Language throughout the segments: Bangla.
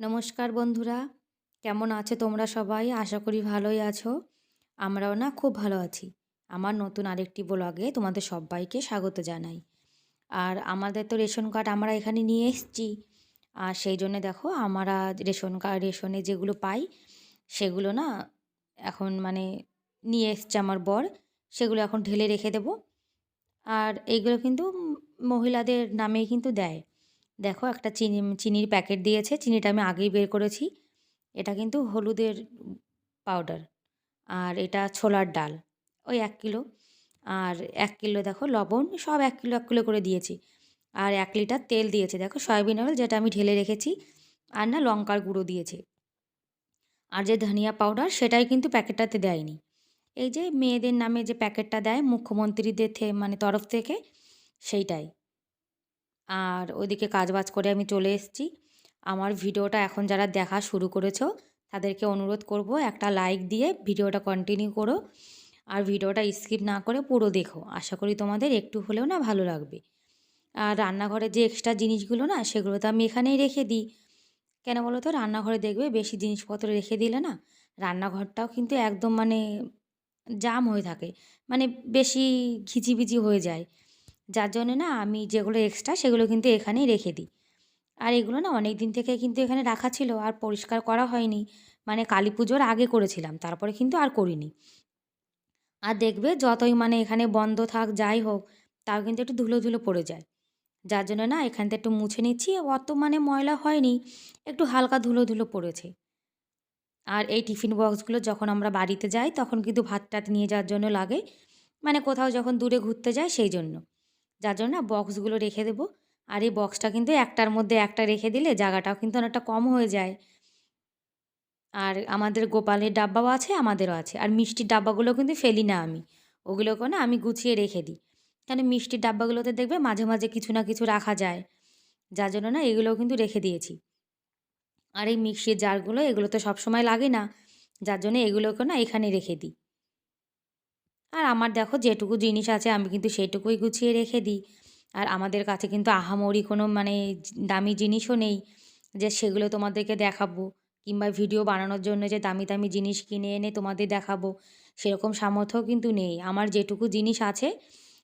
নমস্কার বন্ধুরা, কেমন আছো তোমরা সবাই? আশা করি ভালোই আছো। আমরাও না খুব ভালো আছি। আমার নতুন আরেকটি ব্লগে তোমাদের সবাইকে স্বাগত জানাই। আর আমাদের তো রেশন কার্ড আমরা এখানে নিয়ে এসেছি। আর সেই জন্য দেখো আমরা রেশন কার্ড, রেশনে যেগুলো পাই, সেগুলো না এখন মানে নিয়ে এসছে আমার বর। সেগুলো এখন ঢেলে রেখে দেবো। আর এইগুলো কিন্তু মহিলাদের নামেই কিন্তু দেয়। দেখো একটা চিনি, চিনির প্যাকেট দিয়েছে, চিনিটা আমি আগেই বের করেছি। এটা কিন্তু হলুদের পাউডার আর এটা ছোলার ডাল, ওই এক কিলো। আর এক কিলো দেখো লবণ, সব এক কিলো এক কিলো করে দিয়েছি। আর এক লিটার তেল দিয়েছে, দেখো সয়াবিন অয়েল যেটা আমি ঢেলে রেখেছি। আর না লঙ্কার গুঁড়ো দিয়েছে। আর যে ধনিয়া পাউডার সেটাই কিন্তু প্যাকেটটাতে দেয়নি। এই যে মেয়েদের নামে যে প্যাকেটটা দেয় মুখ্যমন্ত্রীদের মানে তরফ থেকে, সেইটাই। আর ওইদিকে কাজবাজ করে আমি চলে এসেছি। আমার ভিডিওটা এখন যারা দেখা শুরু করেছ, তাদেরকে অনুরোধ করব একটা লাইক দিয়ে ভিডিওটা কন্টিনিউ করো। আর ভিডিওটা স্কিপ না করে পুরো দেখো। আশা করি তোমাদের একটু হলেও না ভালো লাগবে। আর রান্নাঘরে যে এক্সট্রা জিনিসগুলো না, সেগুলো তো আমি এখানেই রেখে দিই। কেন বলো তো? রান্নাঘরে দেখবে বেশি জিনিসপত্র রেখে দিলে না, রান্নাঘরটাও কিন্তু একদম মানে জাম হয়ে থাকে। মানে বেশি ঘিচিবিচি হয়ে যায়। যার জন্য না আমি যেগুলো এক্সট্রা সেগুলো কিন্তু এখানেই রেখে দিই। আর এগুলো না অনেক দিন থেকে কিন্তু এখানে রাখা ছিল আর পরিষ্কার করা হয়নি। মানে কালী পুজোর আগে করেছিলাম, তারপরে কিন্তু আর করিনি। আর দেখবে যতই মানে এখানে বন্ধ থাক, যাই হোক, তাও কিন্তু একটু ধুলো ধুলো পড়ে যায়। যার জন্য না এখানটা একটু মুছে নিচ্ছি, অত মানে ময়লা হয়নি, একটু হালকা ধুলো ধুলো পড়েছে। আর এই টিফিন বক্সগুলো যখন আমরা বাড়িতে যাই, তখন কিন্তু ভাত টাত নিয়ে যাওয়ার জন্য লাগে। মানে কোথাও যখন দূরে ঘুরতে যাই, সেই জন্য। যার জন্য বক্সগুলো রেখে দেবো। আর এই বক্সটা কিন্তু একটার মধ্যে একটা রেখে দিলে জায়গাটাও কিন্তু অনেকটা কম হয়ে যায়। আর আমাদের গোপালের ডাব্বাও আছে, আমাদেরও আছে। আর মিষ্টির ডাব্বাগুলো কিন্তু ফেলি না আমি। ওগুলোকে না আমি গুছিয়ে রেখে দিই। কেন মিষ্টির ডাব্বাগুলোতে দেখবে মাঝে মাঝে কিছু না কিছু রাখা যায়। যার জন্য না এগুলোও কিন্তু রেখে দিয়েছি। আর এই মিক্সির জারগুলো এগুলো তো সবসময় লাগে না। যার জন্য এগুলোকে না এখানে রেখে দিই। আর আমার দেখো যেটুকু জিনিস আছে আমি কিন্তু সেটুকুই গুছিয়ে রেখে দিই। আর আমাদের কাছে কিন্তু আহামরি কোনো মানে দামি জিনিসও নেই যে সেগুলো তোমাদেরকে দেখাবো কিংবা ভিডিও বানানোর জন্য যে দামি দামি জিনিস কিনে এনে তোমাদের দেখাবো সেরকম সামর্থ্য কিন্তু নেই। আমার যেটুকু জিনিস আছে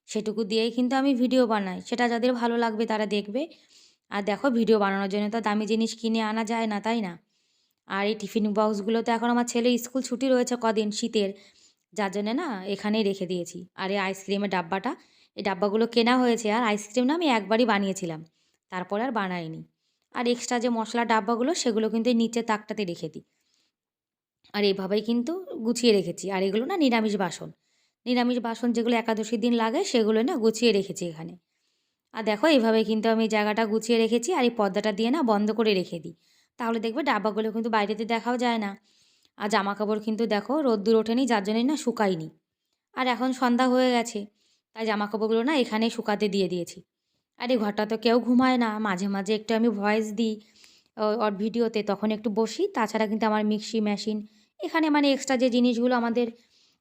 সেটুকু দিয়েই কিন্তু আমি ভিডিও বানাই। সেটা যাদের ভালো লাগবে তারা দেখবে। আর দেখো ভিডিও বানানোর জন্য তো দামি জিনিস কিনে আনা যায় না, তাই না? আর এই টিফিন বক্সগুলো তো এখন আমার ছেলে স্কুল ছুটি রয়েছে কদিন, শীতের। যার জন্যে না এখানেই রেখে দিয়েছি। আর এই আইসক্রিমের ডাব্বাটা, এই ডাব্বাগুলো কেনা হয়েছে আর আইসক্রিম না আমি একবারই বানিয়েছিলাম, তারপর আর বানাইনি। আর এক্সট্রা যে মশলা ডাব্বাগুলো, সেগুলো কিন্তু নিচের তাকটাতে রেখে দিই। আর এইভাবেই কিন্তু গুছিয়ে রেখেছি। আর এগুলো না নিরামিষ বাসন। নিরামিষ বাসন যেগুলো একাদশীর দিন লাগে, সেগুলো না গুছিয়ে রেখেছি এখানে। আর দেখো এইভাবে কিন্তু আমি জায়গাটা গুছিয়ে রেখেছি আর এই পর্দাটা দিয়ে না বন্ধ করে রেখে দিই। তাহলে দেখবে ডাব্বাগুলো কিন্তু বাইরেতে দেখাও যায় না। আর জামা কাপড় কিন্তু দেখো রোদ্দুর ওঠেনি, যার জন্যই না শুকায়নি। আর এখন সন্ধ্যা হয়ে গেছে, তাই জামা কাপড়গুলো না এখানে শুকাতে দিয়ে দিয়েছি। আর এই ঘরটা তো কেউ ঘুমায় না, মাঝে মাঝে একটু আমি ভয়েস দিই ওর ভিডিওতে তখন একটু বসি, তাছাড়া কিন্তু আমার মিক্সি মেশিন, এখানে মানে এক্সট্রা যে জিনিসগুলো আমাদের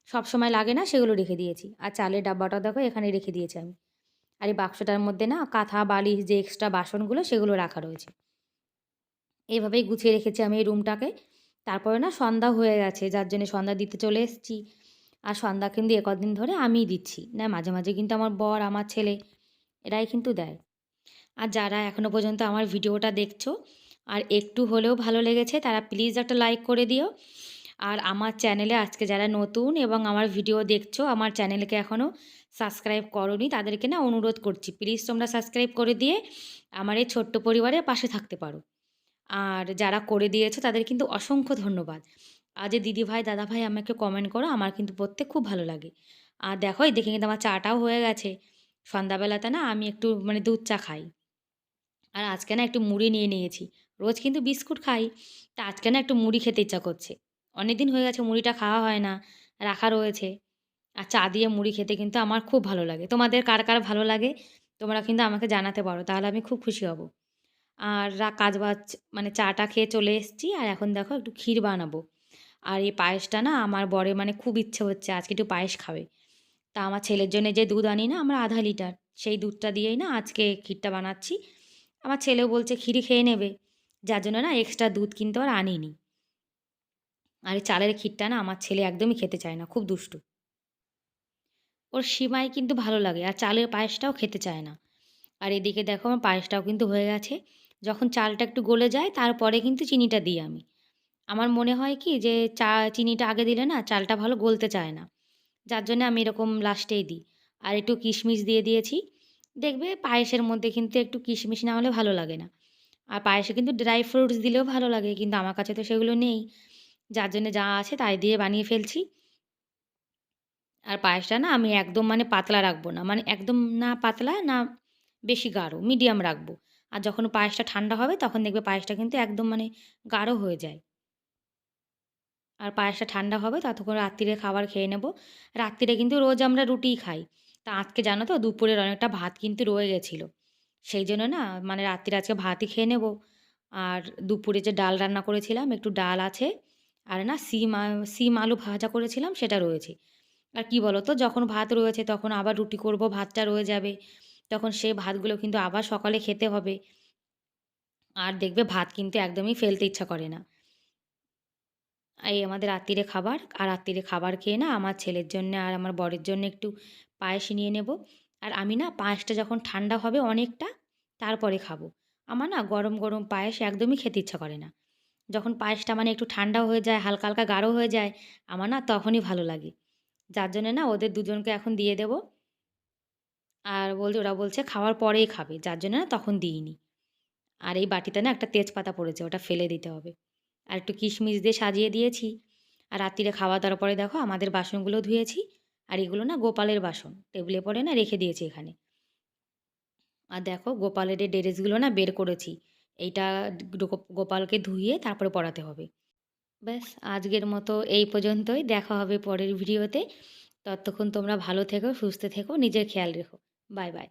সব সময় লাগে না, সেগুলো রেখে দিয়েছি। আর চালের ডাব্বাটা দেখো এখানে রেখে দিয়েছি আমি। আর এই বাক্সটার মধ্যে না কাঁথা, বালিশ যে এক্সট্রা বাসনগুলো, সেগুলো রাখা রয়েছে। এইভাবেই গুছিয়ে রেখেছি আমি এই রুমটাকে তারপরে না সন্ধ্যা হয়ে গেছে, যার জন্য সন্ধ্যা দিতে চলে এসেছি। আর সন্ধ্যা কিন্তু এ কদিন ধরে আমিই দিচ্ছি। না, মাঝে মাঝে কিন্তু আমার বর, আমার ছেলে, এরাই কিন্তু দেয়। আর যারা এখনও পর্যন্ত আমার ভিডিওটা দেখছ, আর একটু হলেও ভালো লেগেছে, তারা প্লিজ একটা লাইক করে দিও। আর আমার চ্যানেলে আজকে যারা নতুন এবং আমার ভিডিও দেখছ, আমার চ্যানেলকে এখনও সাবস্ক্রাইব করনি, তাদেরকে না অনুরোধ করছি প্লিজ তোমরা সাবস্ক্রাইব করে দিয়ে আমার এই ছোট্ট পরিবারের পাশে থাকতে পারো। আর যারা করে দিয়েছ তাদের কিন্তু অসংখ্য ধন্যবাদ। আর যে দিদিভাই, দাদাভাই আমাকে কমেন্ট করো, আমার কিন্তু পড়তে খুব ভালো লাগে। আর দেখো, এই দেখে কিন্তু আমার চাটাও হয়ে গেছে। সন্ধ্যাবেলাতে না আমি একটু মানে দুধ চা খাই। আর আজকে না একটু মুড়ি নিয়ে নিয়েছি। রোজ কিন্তু বিস্কুট খাই। তা আজকে না একটু মুড়ি খেতে ইচ্ছা করছে। অনেক দিন হয়ে গেছে মুড়িটা খাওয়া হয় না, রাখা রয়েছে। আর চা দিয়ে মুড়ি খেতে কিন্তু আমার খুব ভালো লাগে। তোমাদের কার কার ভালো লাগে, তোমরা কিন্তু আমাকে জানাতে পারো। তাহলে আমি খুব খুশি হব। আর কাজ বাজ মানে চাটা খেয়ে চলে এসেছি। আর এখন দেখো একটু ক্ষীর বানাবো। আর এই পায়েসটা না আমার বরে মানে খুব ইচ্ছে হচ্ছে, আজকে একটু পায়েস খাবে। তা আমার ছেলের জন্য যে দুধ আনি না, আমরা আধা লিটার, সেই দুধটা দিয়েই না আজকে ক্ষীরটা বানাচ্ছি। আমার ছেলেও বলছে ক্ষীরি খেয়ে নেবে, যার জন্য না এক্সট্রা দুধ কিন্তু আর আনিনি। আর এই চালের ক্ষীরটা না আমার ছেলে একদমই খেতে চায় না, খুব দুষ্টু। ওর সিমাই কিন্তু ভালো লাগে, আর চালের পায়েসটাও খেতে চায় না। আর এদিকে দেখো আমার পায়েসটাও কিন্তু হয়ে গেছে। যখন চালটা একটু গলে যায়, তারপরে কিন্তু চিনিটা দিই আমি। আমার মনে হয় কি যে, চা, চিনিটা আগে দিলে না চালটা ভালো গলতে চায় না। যার জন্য আমি এরকম লাস্টেই দিই। আর একটু কিশমিশ দিয়ে দিয়েছি। দেখবে পায়েসের মধ্যে কিন্তু একটু কিশমিশ না হলে ভালো লাগে না। আর পায়েসে কিন্তু ড্রাই ফ্রুটস দিলেও ভালো লাগে, কিন্তু আমার কাছে তো সেগুলো নেই। যার জন্য যা আছে তাই দিয়ে বানিয়ে ফেলছি। আর পায়েসটা না আমি একদম মানে পাতলা রাখব না। মানে একদম না পাতলা, না বেশি গাঢ়, মিডিয়াম রাখব। আর যখন পায়েসটা ঠান্ডা হবে তখন দেখবে পায়েসটা কিন্তু একদম মানে গাঢ় হয়ে যায়। আর পায়েসটা ঠান্ডা হবে ততক্ষণ রাত্রিরে খাবার খেয়ে নেব। রাত্রিরে কিন্তু রোজ আমরা রুটিই খাই। তা আজকে জানো তো দুপুরের অনেকটা ভাত কিন্তু রয়ে গেছিল। সেই জন্য না মানে রাত্রিরে আজকে ভাতই খেয়ে নেব। আর দুপুরে যে ডাল রান্না করেছিলাম একটু ডাল আছে আর না সিম সিম আলু ভাজা করেছিলাম সেটা রয়েছে। আর কি বলো তো যখন ভাত রয়েছে তখন আবার রুটি করব ভাতটা রয়ে যাবে। তখন সেই ভাতগুলো কিন্তু আবার সকালে খেতে হবে। আর দেখবে ভাত কিন্তু একদমই ফেলতে ইচ্ছা করে না। এই আমাদের রাত্রিরে খাবার আর রাত্রিরে খাবার খেয়ে না আমার ছেলের জন্য আর আমার বরের জন্য একটু পায়েস নিয়ে নেব। আর আমি না পায়েসটা যখন ঠান্ডা হবে অনেকটা তারপরে খাব। আমার না গরম গরম পায়েস একদমই খেতে ইচ্ছা করে না। যখন পায়েসটা মানে একটু ঠান্ডা হয়ে যায়, হালকা হালকা গাঢ় হয়ে যায়, আমার না তখনই ভালো লাগে। যার জন্যে না ওদের দুজনকে এখন দিয়ে দেবো। আর বলছে, ওরা বলছে, খাওয়ার পরেই খাবে, যার জন্য না তখন দিইনি। আর এই বাটিতে না একটা তেজপাতা পড়েছে, ওটা ফেলে দিতে হবে। আর একটু কিশমিশ দিয়ে সাজিয়ে দিয়েছি। আর রাত্রিরে খাওয়া দাওয়ার পরে দেখো, আমাদের বাসনগুলো ধুয়েছি। আর এগুলো না গোপালের বাসন, টেবিলে পরে না রেখে দিয়েছি এখানে। আর দেখো, গোপালের এই ড্রেসগুলো না বের করেছি, এইটা গোপালকে ধুয়ে তারপরে পরাতে হবে। ব্যাস, আজকের মতো এই পর্যন্তই। দেখা হবে পরের ভিডিওতে। ততক্ষণ তোমরা ভালো থেকো, সুস্থ থেকো, নিজের খেয়াল রেখো। Bye bye